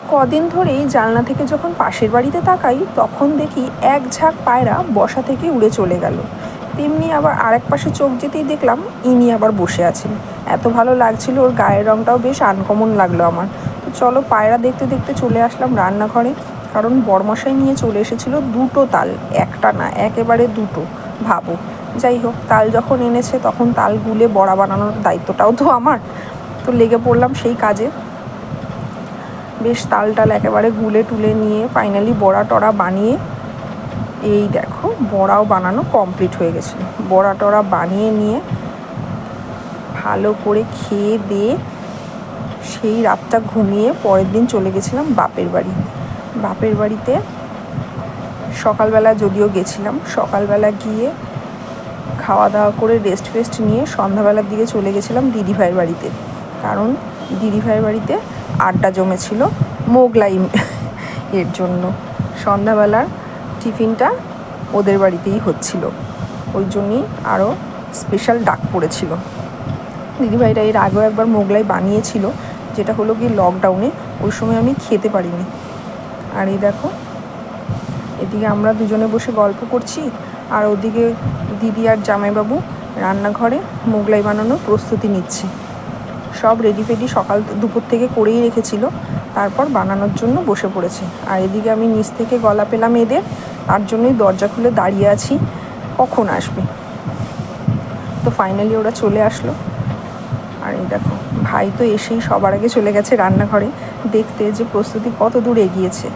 কদিন ধরেই জানলা থেকে যখন পাশের বাড়িতে তাকাই, তখন দেখি এক ঝাঁক পায়রা বসা থেকে উড়ে চলে গেল। তেমনি আবার আরেক পাশে চোখ যেতেই দেখলাম, ইনি আবার বসে আছেন। এত ভালো লাগছিল, ওর গায়ের রঙটাও বেশ আনকমন লাগল আমার। তো চলো পায়রা দেখতে দেখতে চলে আসলাম রান্নাঘরে, কারণ বরমশাই নিয়ে চলে এসেছিল দুটো তাল, একটা না, একেবারে দুটো, ভাবো। যাই হোক, তাল যখন এনেছে, তখন তাল গুলে বড়া বানানোর দায়িত্বটাও তো আমার। তো লেগে পড়লাম সেই কাজে। বেশ তাল টাল একেবারে গুলে টুলে নিয়ে ফাইনালি বড়া টড়া বানিয়ে, এই দেখো বড়াও বানানো কমপ্লিট হয়ে গেছে। বড়া টড়া বানিয়ে নিয়ে ভালো করে খেয়ে দিয়ে সেই রাতটা ঘুমিয়ে পরের দিন চলে গেছিলাম বাপের বাড়ি। বাপের বাড়িতে সকালবেলা যদিও গেছিলাম, সকালবেলা গিয়ে খাওয়া দাওয়া করে রেস্ট ফেস্ট নিয়ে সন্ধ্যাবেলার দিকে চলে গেছিলাম দিদিভাইয়ের বাড়িতে। কারণ দিদিভাইয়ের বাড়িতে আড্ডা জমেছিল মোগলাই এর জন্য। সন্ধ্যাবেলার টিফিনটা ওদের বাড়িতেই হচ্ছিল। ওই জন্যই আরও স্পেশাল ডাক পড়েছিল। দিদিভাইরা এর আগেও একবার মোগলাই বানিয়েছিল, যেটা হলো কি লকডাউনে ওই সময় আমি খেতে পারিনি। আর এই দেখো, এদিকে আমরা দুজনে বসে গল্প করছি, আর ওদিকে দিদি আর জামাইবাবু রান্নাঘরে মোগলাই বানানোর প্রস্তুতি নিচ্ছে। সব রেডি ফেডি সকাল দুপুর থেকে করেই রেখেছিল। তারপর বানানোর জন্য বসে পড়েছে। আর এদিকে আমি নিচ থেকে গলা পেলাম এদের। তার জন্যই দরজা খুলে দাঁড়িয়ে আছি। কখন আসবে? তো ফাইনালি ওরা চলে আসলো। আর এই দেখো, ভাই তো এসেই সবার আগে চলে গেছে রান্নাঘরে। দেখতে যে প্রস্তুতি কত দূর এগিয়েছে।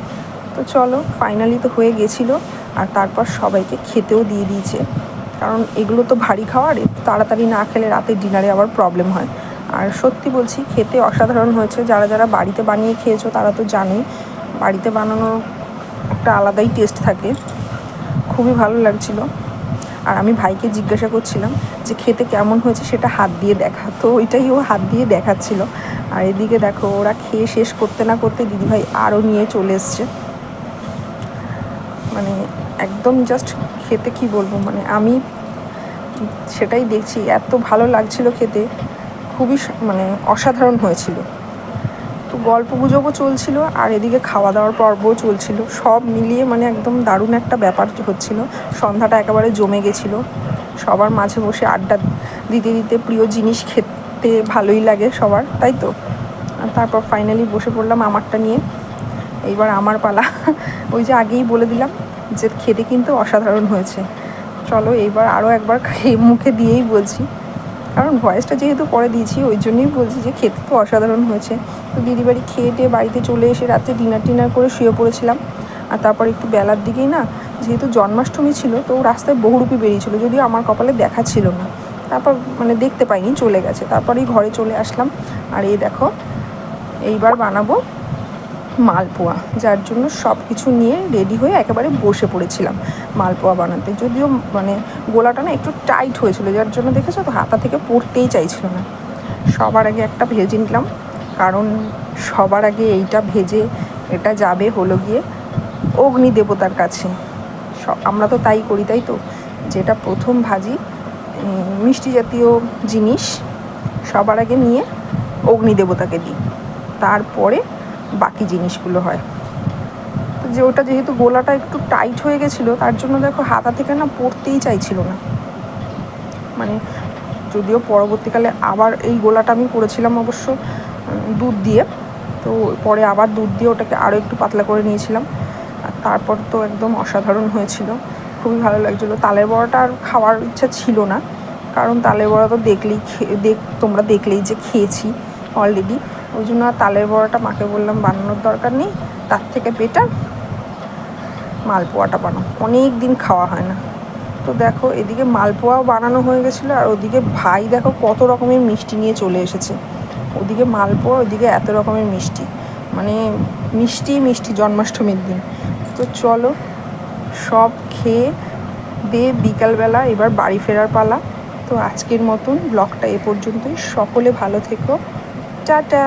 তো চলো ফাইনালি তো হয়ে গেছিল। আর তারপর সবাইকে খেতেও দিয়ে দিয়েছে। কারণ এগুলো তো ভারী খাওয়ার তাড়াতাড়ি না খেলে রাতে ডিনারে আবার প্রবলেম হয়। আর সত্যি বলছি, খেতে অসাধারণ হয়েছে। যারা যারা বাড়িতে বানিয়ে খেয়েছো, তারা তো জানোই, বাড়িতে বানানোর একটা আলাদাই টেস্ট থাকে। খুবই ভালো লাগছিল। আর আমি ভাইকে জিজ্ঞাসা করছিলাম যে, খেতে কেমন হয়েছে? সেটা হাত দিয়ে দেখা। তো ওইটাই ও হাত দিয়ে দেখাচ্ছিল। আর এদিকে দেখো, ওরা খেয়ে শেষ করতে না করতে দিদিভাই আরও নিয়ে চলে এসছে। মানে একদম জাস্ট খেতে কি বলব? মানে আমি সেটাই দেখছি। এত ভালো লাগছিল খেতে। খুবই মানে অসাধারণ হয়েছিল। তো গল্প গুজবও চলছিল, আর এদিকে খাওয়া দাওয়ার পর্বও চলছিল। সব মিলিয়ে মানে একদম দারুণ একটা ব্যাপার হচ্ছিল। সন্ধ্যাটা একেবারে জমে গেছিল। সবার মাঝে বসে আড্ডা দিতে দিতে প্রিয় জিনিস খেতে ভালোই লাগে সবার, তাই তো? তারপর ফাইনালি বসে পড়লাম আমারটা নিয়ে। এইবার আমার পালা। ওই যে আগেই বলে দিলাম যে খেতে কিন্তু অসাধারণ হয়েছে। চলো এইবার আরও একবার মুখে দিয়েই বলছি। কারণ ভয়েসটা যেহেতু পরে দিয়েছি, ওই জন্যই বলছি যে খেতে তো অসাধারণ হয়েছে। তো দিদি বাড়ি খেয়ে টেয়ে বাড়িতে চলে এসে রাতে ডিনার টিনার করে শুয়ে পড়েছিলাম। আর তারপর একটু বেলার দিকেই না, যেহেতু জন্মাষ্টমী ছিল, তো রাস্তায় বহুরূপী বেরিয়েছিল, যদিও আমার কপালে দেখা ছিল না। তারপর মানে দেখতে পাইনি, চলে গেছে। তারপরেই ঘরে চলে আসলাম। আর এই দেখো, এইবার বানাবো মালপোয়া, যার জন্য সব কিছু নিয়ে রেডি হয়ে একেবারে বসে পড়েছিলাম মালপোয়া বানাতে। যদিও মানে গোলাটা না একটু টাইট হয়েছিল, যার জন্য দেখেছ তো হাতা থেকে পড়তেই চাইছিল না। সবার আগে একটা ভেজে নিলাম, কারণ সবার আগে এইটা ভেজে এটা যাবে হলো গিয়ে অগ্নি দেবতার কাছে। আমরা তো তাই করি, তাই তো? যেটা প্রথম ভাজি মিষ্টি জাতীয় জিনিস, সবার আগে নিয়ে অগ্নি দেবতাকে দিই। তারপরে বাকি জিনিসগুলো হয়। তো যে ওটা যেহেতু গোলাটা একটু টাইট হয়ে গেছিল, তার জন্য দেখো হাতা থেকে না পড়তেই চাইছিল না। মানে যদিও পরবর্তীকালে আবার এই গোলাটা আমি করেছিলাম অবশ্য দুধ দিয়ে। তো পরে আবার দুধ দিয়ে ওটাকে আরও একটু পাতলা করে নিয়েছিলাম। তারপর তো একদম অসাধারণ হয়েছিল। খুবই ভালো লাগছিল। তালের বড়াটা আর খাওয়ার ইচ্ছা ছিল না। কারণ তালের বড়া তো দেখলেই দেখ তোমরা দেখলেই যে খেয়েছি। অলরেডি ওই জন্য তালের বড়াটা মাকে বললাম, বানানোর দরকার নেই, তার থেকে বেটার মালপোয়াটা বানাও। অনেক দিন খাওয়া হয় না। তো দেখো, এদিকে মালপোয়াও বানানো হয়ে গেছিল, আর ওদিকে ভাই দেখো কত রকমের মিষ্টি নিয়ে চলে এসেছে। ওদিকে মালপোয়া, ওদিকে এত রকমের মিষ্টি। মানে মিষ্টি মিষ্টি জন্মাষ্টমীর দিন। তো চলো, সব খেয়ে দিয়ে বিকালবেলা এবার বাড়ি ফেরার পালা। তো আজকের মতন ব্লগটা এ পর্যন্তই। সকলে ভালো থেকো। টাটা